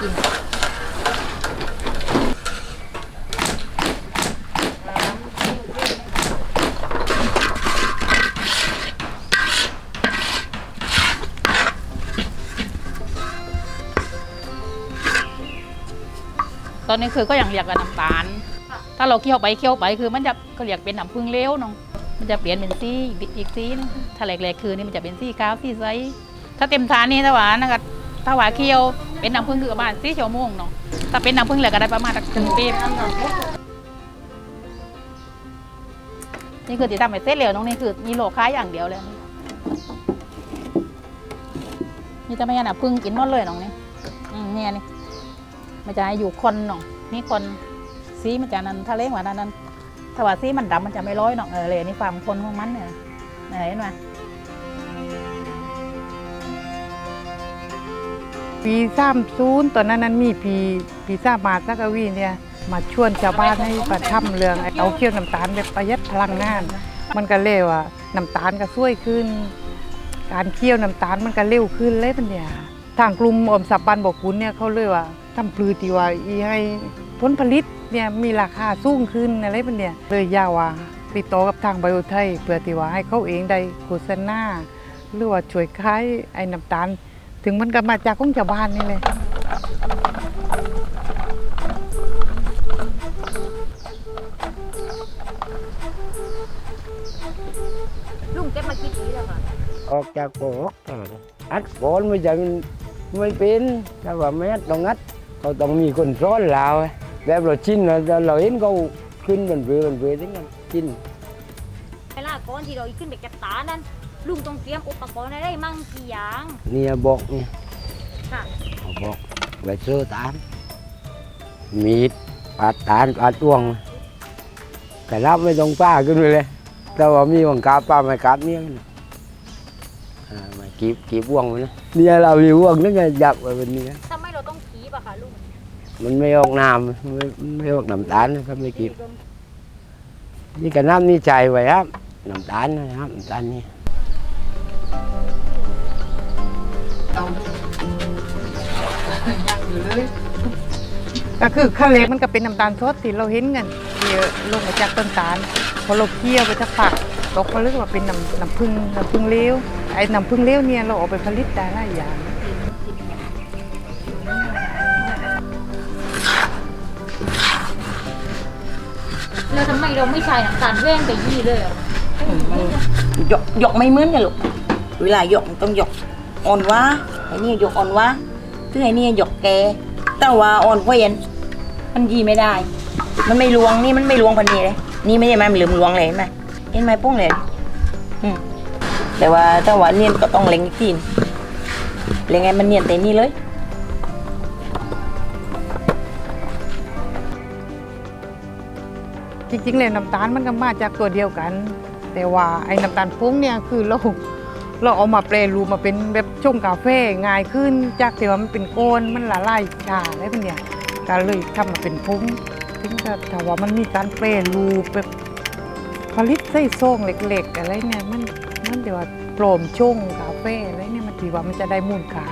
กินตอนนี้คือก็อย่างอยากกับน้ำตาล ถ้าเราเคี่ยวไปเคี่ยวไปคือมันจะก็เรียกเป็นน้ำผึ้งเหลวน้อง มันจะเปลี่ยนเป็นสีอีกอีกสีนึงถ้าแหลกๆคือนี่มันจะเป็นสีขาวสีใสถ้าเต็มทานนี่ถ้าหวานนะครับถ้าหวานเคี่ยว เป็นน้ำผึ้งคือประมาณสีชั่วโมงเนาะถ้าเป็นน้ำผึ้งเหลือก็ได้ประมาณสักถึงปีนี่คือติดตามไปเส้นเหลวน้องนี่คือมีโลค้ายอย่างเดียวเลยนี่จะไม่งั้นอะพึ่งกินหมดเลยน้องนี่อืมเนี่ยนี่มันจะให้อยู่คนน่องนี่คนสีมันจะนั้นถ้าเลกว่านั้นนั้นถ้าว่าสีมันดำมันจะไม่ร้อยน่องเออเลยนี่ความคนของมันเนี่ยไหนเห็นไหม ปีสามศูนย์ตอนนั้นนั้นมีปีปีสามมาสักวีเนี่ยมาชวนชาวบ้านให้ประทำเรืองเอาเคี่ยวน้ำตาลแบบประหยัดพลังงาน มันก็เร็วอะน้ำตาลก็ช่วยขึ้น การเคี่ยวน้ำตาลมันก็เร็วขึ้นเลยปัญญาทางกลุ่มอมสับปันบอกคุณเนี่ยเขาเลยว่าทำปลือตีว่าอีให้ผลผลิตเนี่ยมีราคาสูงขึ้นอะไรปัญญาเลยยาวว่าติดต่อกับทางไบโอไทยเพื่อที่ว่าให้เขาเองได้โฆษณาหรือว่าช่วยขายไอ้น้ำตาล ถึงมันก็มาจากของชาวบ้านนี่เลยลุงเก็บมากี่ปีแล้วคะออกจากโปกอัดโอนไม่จังไม่เป็นถ้าว่าไม่อัดต้องอัดเขาต้องมีคนซ้อนเราแบบเราชินเราเราเห็นเขาขึ้นเป็นเรือเป็นเรือทั้งนั้นชินเวลาก่อนที่เราขึ้นไปเก็บตานั้น ลุงต้องเตรียมอุปกรณ์อะไรมั่งกี่อย่างเนี่ยบอกเนี่ยค่ะเขาบอกไว้ซื้อตานมีดปาดตานปาดต้วงแต่รับไม่ต้องป้าขึ้นไปเลยแต่ว่ามีวังกาป้าไม่กาดเนี่ยนะอ่ามากีบกีบว่วงไว้นะเนี่ยเรามีว่วงนึกไงจับไว้เป็นเนี้ทำไมเราต้องขีบอะคะลุงมันไม่ออกน้ำมันไม่ไม่ออกน้ำตาลนะครับไม่กินนี่กับน้ำนี่ใจไว้ครับน้ำตาลนะครับน้ำตาลนี่ ก็คือข้าวเล็กมันก็เป็นน้ำตาลสดที่เราเห็นกันที่ลงมาจากต้นตาลพอเราเคี่ยวไปสักพักตกผลึกว่าเป็นน้ำน้ำผึ้งน้ำผึ้งเหลวไอ้น้ำผึ้งเหลวเนี่ยเราเอาไปผลิตได้หลายอย่างแล้วทำไมเราไม่ใช้น้ำตาลแว่งไปยี่เลยอะหยกหยกไม่เหมือนกันลูก เวลาหยกมันต้องหยกอ่อนว่าไอ้นี่หยกอ่อนว่าซึ่งไอ้นี่หยกแกแต่ว่าอ่อนเพราะเย็นมันยีไม่ได้ มันไม่ลวงนี่มันไม่ลวงพันนี้เลย นี่ไม่ใช่ไหมมันลืมลวงเลยไหมเห็นไหมปุ้งเลยอืมแต่ว่าถ้าว่าเนียนก็ต้องเล็งอีกทีนเล็งไงมันเนียนเต็มนี่เลยจริงๆเลยน้ำตาลมันก็มาจากตัวเดียวกัน แต่ว่าไอ้น้ำตาลฟุ้งเนี่ยคือเรา เราเอามาแปรรูปมาเป็นแบบชงกาแฟง่ายขึ้น จากที่ว่ามันเป็นโกนมันละลายชาอะไรเป็นเนี่ยก็เลยทำมาเป็นฟุ้งถึงจะถ้าว่ามันมีการแปรรูปแบบผลิตไส้ซองเล็กๆอะไรเนี่ยมันมันเดี๋ยวว่าโปร่มชงกาแฟอะไรเนี่ยมันถือว่ามันจะได้มูลค่า